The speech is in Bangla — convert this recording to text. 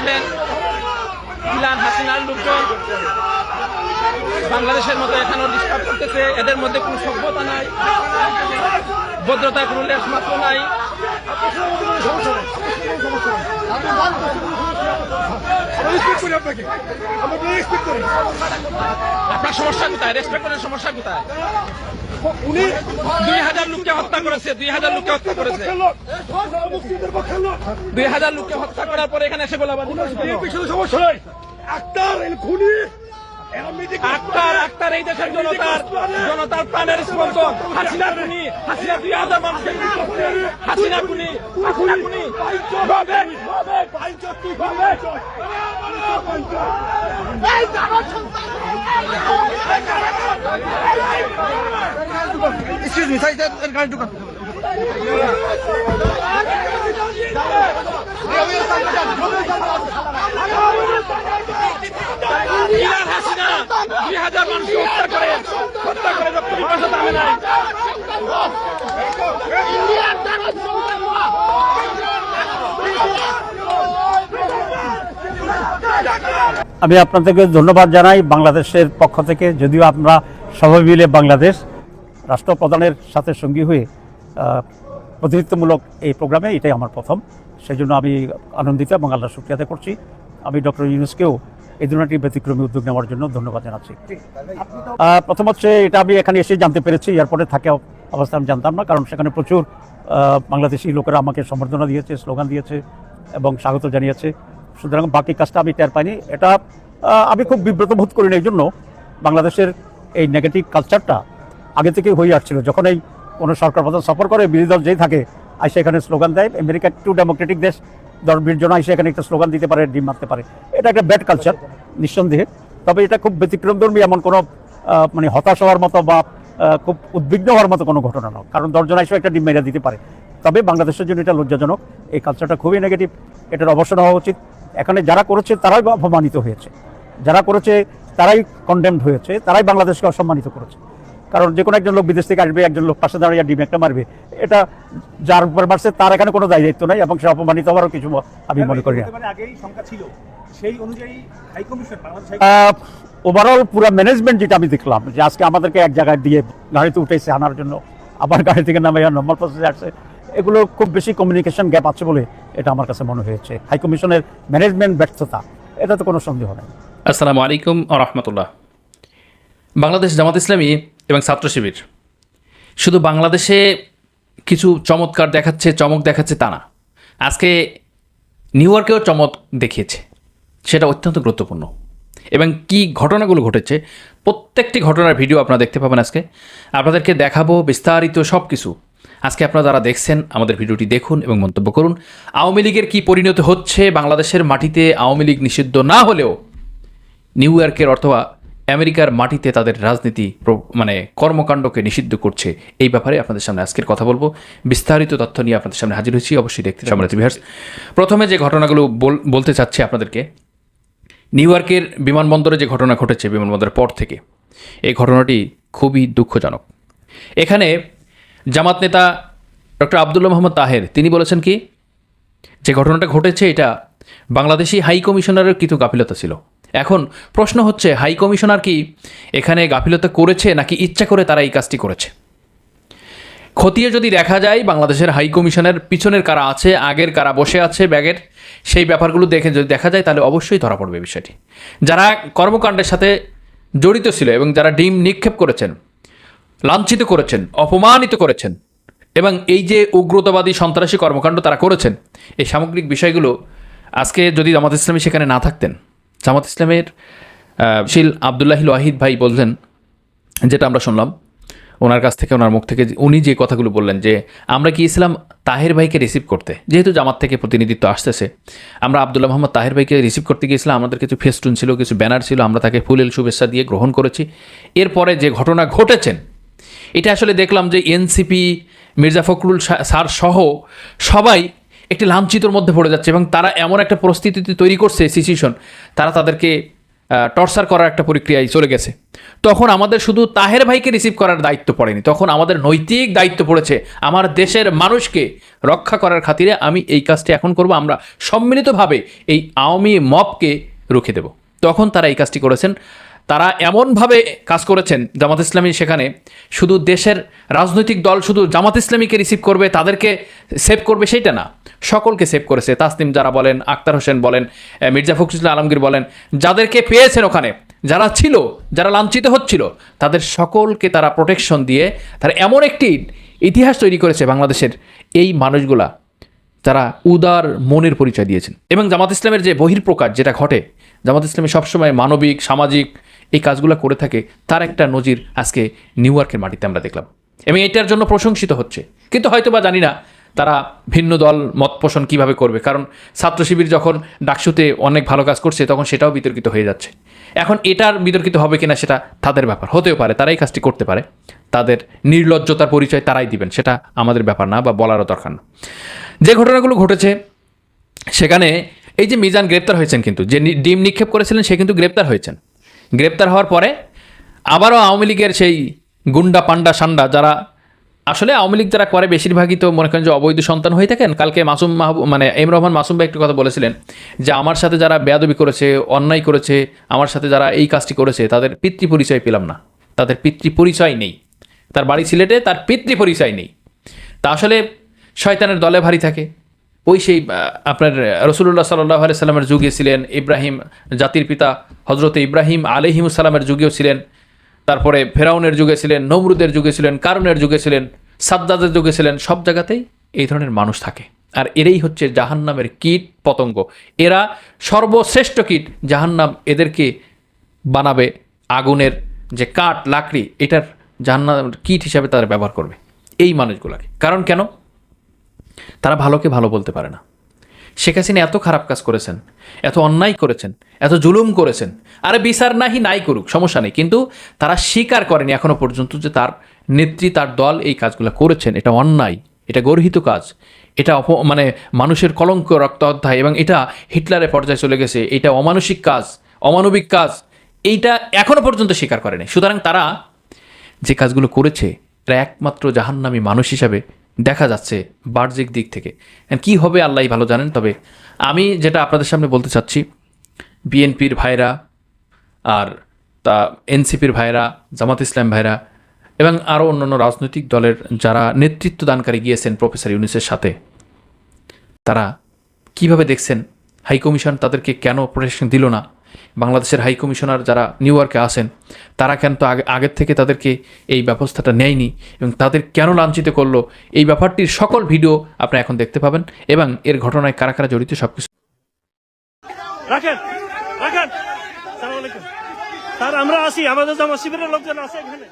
করবেন ইলান হাসিনার লোকজন বাংলাদেশের মতো এখানেও ডিস্টার্ব করতেছে। এদের মধ্যে কোনো সভ্যতা নাই ভদ্রতা কোনো লেশ মাত্র নাই। আপনার সমস্যা কোথায়? রেসপেক্ট করার সমস্যা কোথায়? উনি দুই হাজার লোককে হত্যা করেছে দুই হাজার লোককে হত্যা করেছে। দুই হাজার লোককে হত্যা করার পরে এখানে এসে গোলাবাজি সমস্যা নাই। আক্তার খুনি আক্তার আক্তার এই দেশের জনতার জনতার প্রাণের স্পন্দন। হাসিনা খুনি হাসিনা দুই হাজার মানুষের হাসিনা খুনি হাসিনা খুনি। দুই হাজার মানুষকে হত্যা করে হত্যা করে রক্ত পিপাসা নাই। আমি আপনাদেরকে ধন্যবাদ জানাই বাংলাদেশের পক্ষ থেকে যদিও আমরা সবাই মিলে বাংলাদেশ রাষ্ট্রপ্রধানের সাথে সঙ্গী হয়ে প্রতিনিধিত্বমূলক এই প্রোগ্রামে এটাই আমার প্রথম। সেই জন্য আমি আনন্দিত এবং আল্লাহ শুক্রিয়াতে করছি। আমি ডক্টর ইউনুসকেও এই ধরনের ব্যতিক্রমী উদ্যোগ নেওয়ার জন্য ধন্যবাদ জানাচ্ছি। প্রথম হচ্ছে এটা আমি এখানে এসে জানতে পেরেছি, এয়ারপোর্টে থাকে অবস্থা আমি জানতাম না, কারণ সেখানে প্রচুর বাংলাদেশি লোকেরা আমাকে সম্বর্ধনা দিয়েছে, স্লোগান দিয়েছে এবং স্বাগত জানিয়েছে। সুতরাং বাকি কাজটা আমি টের পাইনি। এটা আমি খুব বিব্রত বোধ করি না এই জন্য বাংলাদেশের এই নেগেটিভ কালচারটা আগে থেকেই হয়ে আসছিল। যখন এই কোনো সরকার প্রধান সফর করে, বিরোধী দল যেই থাকে, আইসে এখানে স্লোগান দেয়, আমেরিকা টু ডেমোক্রেটিক দেশ। ধর্মের জন্য আইসে এখানে একটা স্লোগান দিতে পারে, ডিম মারতে পারে। এটা একটা ব্যাড কালচার, নিঃসন্দেহে। তবে এটা খুব ব্যতিক্রমধর্মী এমন কোনো মানে হতাশ হওয়ার মতো বা খুব উদ্বিগ্ন হওয়ার মতো কোনো ঘটনা নয়। কারণ দশজন আইসে একটা ডিম মেরে দিতে পারে। তবে বাংলাদেশের জন্য এটা লজ্জাজনক। এই কালচারটা খুবই নেগেটিভ এটার অবসর হওয়া উচিত। এখানে যারা করেছে, তারাই অপমানিত হয়েছে। যারা করেছে, তারাই কন্ডেমড হয়েছে। তারাই বাংলাদেশকে অসম্মানিত করেছে। কারণ যে কোনো একজন লোক বিদেশ থেকে আসবে একজন লোক পাশে দাঁড়িয়ে ডিম একটা মারবে। এটা যার উপর মারছে তার এখানে কোনো দায় দায়িত্ব নাই এবং সে অপমানিত হওয়ারও কিছু আমি মনে করি না। ওভারঅল পুরো ম্যানেজমেন্ট যেটা আমি দেখলাম যে আজকে আমাদেরকে এক জায়গায় দিয়ে গাড়িতে উঠেছে আনার জন্য আবার গাড়ি থেকে নামে নম্বর প্রসেসে আসছে। এগুলো খুব বেশি কমিউনিকেশন গ্যাপ আছে বলে এটা আমার কাছে মনে হয়েছে। হাইকমিশনের ম্যানেজমেন্ট ব্যর্থতা এটা তো কোনো সন্দেহ নেই। আসসালামু আলাইকুম রহমতুল্লাহ। বাংলাদেশ জামাত ইসলামী এবং ছাত্র শিবির। শুধু বাংলাদেশে কিছু চমৎকার দেখাচ্ছে, চমক দেখাচ্ছে তা না। আজকে নিউ ইয়র্কেও চমক দেখিয়েছে। সেটা অত্যন্ত গুরুত্বপূর্ণ। এবং কি ঘটনাগুলো ঘটেছে, প্রত্যেকটি ঘটনার ভিডিও আপনারা দেখতে পাবেন আজকে। আপনাদেরকে দেখাবো বিস্তারিত সব কিছু আজকে আপনারা যারা দেখছেন, আমাদের ভিডিওটি দেখুন এবং মন্তব্য করুন। আওয়ামী লীগের কী পরিণতি হচ্ছে, বাংলাদেশের মাটিতে আওয়ামী লীগ নিষিদ্ধ না হলেও নিউ ইয়র্কের অথবা আমেরিকার মাটিতে তাদের রাজনীতি মানে কর্মকাণ্ডকে নিষিদ্ধ করছে। এই ব্যাপারে আপনাদের সামনে আজকের কথা বলব। বিস্তারিত তথ্য নিয়ে আপনাদের সামনে হাজির হয়েছি। অবশ্যই দেখতে ভিউয়ার্স প্রথমে যে ঘটনাগুলো বল- বলতে চাচ্ছি আপনাদেরকে নিউ ইয়র্কের বিমানবন্দরে যে ঘটনা ঘটেছে বিমানবন্দরের পর থেকে এই ঘটনাটি খুবই দুঃখজনক। এখানে জামাত নেতা ডক্টর আবদুল্লাহ মোহাম্মদ তাহের তিনি বলেছেন কি যে ঘটনাটা ঘটেছে এটা বাংলাদেশি হাই কমিশনারের কিছু গাফিলতা ছিল। এখন প্রশ্ন হচ্ছে, হাই কমিশনার কি এখানে গাফিলতা করেছে নাকি ইচ্ছা করে তারা এই কাজটি করেছে? খতিয়ে যদি দেখা যায়, বাংলাদেশের হাই কমিশনের পিছনের কারা আছে, আগের কারা বসে আছে ব্যাগের, সেই ব্যাপারগুলো দেখে যদি দেখা যায়, তাহলে অবশ্যই ধরা পড়বে বিষয়টি। যারা কর্মকাণ্ডের সাথে জড়িত ছিল এবং যারা ডিম নিক্ষেপ করেছেন, লাঞ্ছিত করেছেন, অপমানিত করেছেন, এবং এই যে উগ্রতাবাদী সন্ত্রাসী কর্মকাণ্ড তারা করেছেন, এই সামগ্রিক বিষয়গুলো আজকে যদি জামাত ইসলামী সেখানে না থাকতেন জামাত ইসলামের শিল আবদুল্লাহিল ওয়াহিদ ভাই বললেন, যেটা আমরা শুনলাম, ওনার কাছ থেকে, ওনার মুখ থেকে উনি যে কথাগুলো বললেন যে, আমরা গিয়েছিলাম তাহের ভাইকে রিসিভ করতে? যেহেতু জামাত থেকে প্রতিনিধিত্ব আসতেছে, আমরা আবদুল্লাহ মোহাম্মদ তাহের ভাইকে রিসিভ করতে গিয়েছিলাম, আমাদের কিছু ফেস্টুন ছিল, কিছু ব্যানার ছিল, আমরা তাকে ফুলেল শুভেচ্ছা দিয়ে গ্রহণ করেছি। এরপরে যে ঘটনা ঘটেছেন, এটা আসলে দেখলাম যে এনসিপি মির্জা ফখরুল সা- স্যার সহ সবাই একটি লাঞ্ছিতর মধ্যে পড়ে যাচ্ছে এবং তারা এমন একটা পরিস্থিতিতে তৈরি করছে সিচুয়েশন তারা তাদেরকে টর্চার করার একটা প্রক্রিয়ায় চলে গেছে। তখন আমাদের শুধু তাহের ভাইকে রিসিভ করার দায়িত্ব পড়েনি। তখন আমাদের নৈতিক দায়িত্ব পড়েছে। আমার দেশের মানুষকে রক্ষা করার খাতিরে আমি এই কাজটি এখন করব। আমরা সম্মিলিতভাবে এই আওয়ামী মপকে রুখে দেব। তখন তারা এই কাজটি করেছেন। তারা এমনভাবে কাজ করেছেন জামাত ইসলামী সেখানে, শুধু দেশের রাজনৈতিক দল শুধু জামাত ইসলামীকে রিসিভ করবে, তাদেরকে সেভ করবে সেইটা না, সকলকে সেভ করেছে। তাসনিম যারা বলেন, আক্তার হোসেন বলেন মির্জা ফখরুল আলমগীর বলেন, যাদেরকে পেয়েছেন ওখানে, যারা ছিল, যারা লাঞ্ছিত হচ্ছিল, তাদের সকলকে তারা প্রোটেকশন দিয়ে তারা এমন একটি ইতিহাস তৈরি করেছে বাংলাদেশের। এই মানুষগুলা তারা উদার মনের পরিচয় দিয়েছেন। এবং জামাত ইসলামের যে বহির্প্রকাশ যেটা ঘটে, জামাত ইসলামী সবসময় মানবিক, সামাজিক এই কাজগুলো করে থাকে, তার একটা নজির আজকে নিউ ইয়র্কের মাটিতে আমরা দেখলাম। এবং এটার জন্য প্রশংসিত হচ্ছে। কিন্তু হয়তো বা জানি না তারা ভিন্ন দল মত পোষণ কীভাবে করবে, কারণ ছাত্র শিবির যখন ডাকসুতে অনেক ভালো কাজ করছে, তখন সেটাও বিতর্কিত হয়ে যাচ্ছে। এখন এটার বিতর্কিত হবে কিনা সেটা তাদের ব্যাপার। হতেও পারে, তারাই কাজটি করতে পারে। তাদের নির্লজ্জতার পরিচয় তারাই দিবেন, সেটা আমাদের ব্যাপার না বা বলারও দরকার না। যে ঘটনাগুলো ঘটেছে, সেখানে এই যে মিজান গ্রেপ্তার হয়েছেন কিন্তু, যে ডিম নিক্ষেপ করেছিলেন, সে কিন্তু গ্রেপ্তার হয়েছেন। গ্রেপ্তার হওয়ার পরে আবারও আওয়ামী লীগের সেই গুন্ডা পান্ডা সান্ডা যারা আসলে আওয়ামী লীগ যারা করে বেশিরভাগই তো মনে করেন যে অবৈধ সন্তান হয়ে থাকেন। কালকে মাসুম মাহবুব মানে এম রহমান মাসুম ভাই একটু কথা বলেছিলেন যে, আমার সাথে যারা বেয়াদবি করেছে, অন্যায় করেছে, আমার সাথে যারা এই কাজটি করেছে, তাদের পিতৃ পরিচয় পেলাম না। তাদের পিতৃ পরিচয় নেই। তার বাড়ি সিলেটে তার পিতৃ পরিচয় নেই। তা আসলে শয়তানের দলে ভারী থাকে। ওই সেই আপনার রসুল্লাহ সাল্লাহ আলি সাল্লামের যুগে ছিলেন ইব্রাহিম জাতির পিতা হজরত ইব্রাহিম আলহিমুসাল্লামের যুগেও ছিলেন। তারপরে ফেরাউনের যুগে ছিলেন, নমরুদের যুগে ছিলেন, কারুনের যুগে ছিলেন, সাদ্দাদের যুগে ছিলেন, সব জায়গাতেই এই ধরনের মানুষ থাকে। আর এরাই হচ্ছে জাহান্নামের কীট পতঙ্গ। এরা সর্বশ্রেষ্ঠ কীট। জাহান্নাম এদেরকে বানাবে আগুনের যে কাঠ, লাকড়ি, এটার জাহান্নাম কীট হিসাবে তারা ব্যবহার করবে। এই মানুষগুলোকে। কারণ কেন? তারা ভালোকে ভালো বলতে পারে না। শেখ হাসিনা এত খারাপ কাজ করেছেন, এত অন্যায় করেছেন, এত জুলুম করেছেন। আরে বিচার নাহি, নাই করুক, সমস্যা নেই। কিন্তু তারা স্বীকার করেনি এখনও পর্যন্ত যে তার নেত্রী, তার দল এই কাজগুলো করেছেন। এটা অন্যায়, এটা গর্হিত কাজ। এটা অপ মানে মানুষের কলঙ্ক, রক্ত অধ্যায়, এবং এটা হিটলারের পর্যায়ে চলে গেছে। এটা অমানসিক কাজ, অমানবিক কাজ। এইটা এখনও পর্যন্ত স্বীকার করেনি। সুতরাং তারা যে কাজগুলো করেছে, এরা একমাত্র জাহান্নামী মানুষ হিসাবে দেখা যাচ্ছে বাহ্যিক দিক থেকে। কি হবে আল্লাহ ভালো জানেন, তবে আমি যেটা আপনাদের সামনে বলতে চাচ্ছি, বিএনপির ভাইরা আর তা এনসিপির ভাইরা, জামাত ইসলাম ভাইরা এবং আরও অন্যান্য রাজনৈতিক দলের যারা নেতৃত্ব দানকারী গিয়েছেন প্রফেসর ইউনিসের সাথে, তারা কীভাবে দেখছেন? হাইকমিশন তাদেরকে কেন প্রোটেকশন দিল না? বাংলাদেশের হাই কমিশনার যারা নিউ ইয়র্কে আসেন তারা কেন তো আগে, আগের থেকে তাদেরকে এই ব্যবস্থাটা নেয়নি এবং তাদের কেন লাঞ্ছিত করল, এই ব্যাপারটির সকল ভিডিও আপনি এখন দেখতে পাবেন এবং এর ঘটনায় কারা কারা জড়িত সব কিছু আমরা আসি আমাদের লোকজন আছে এখানে।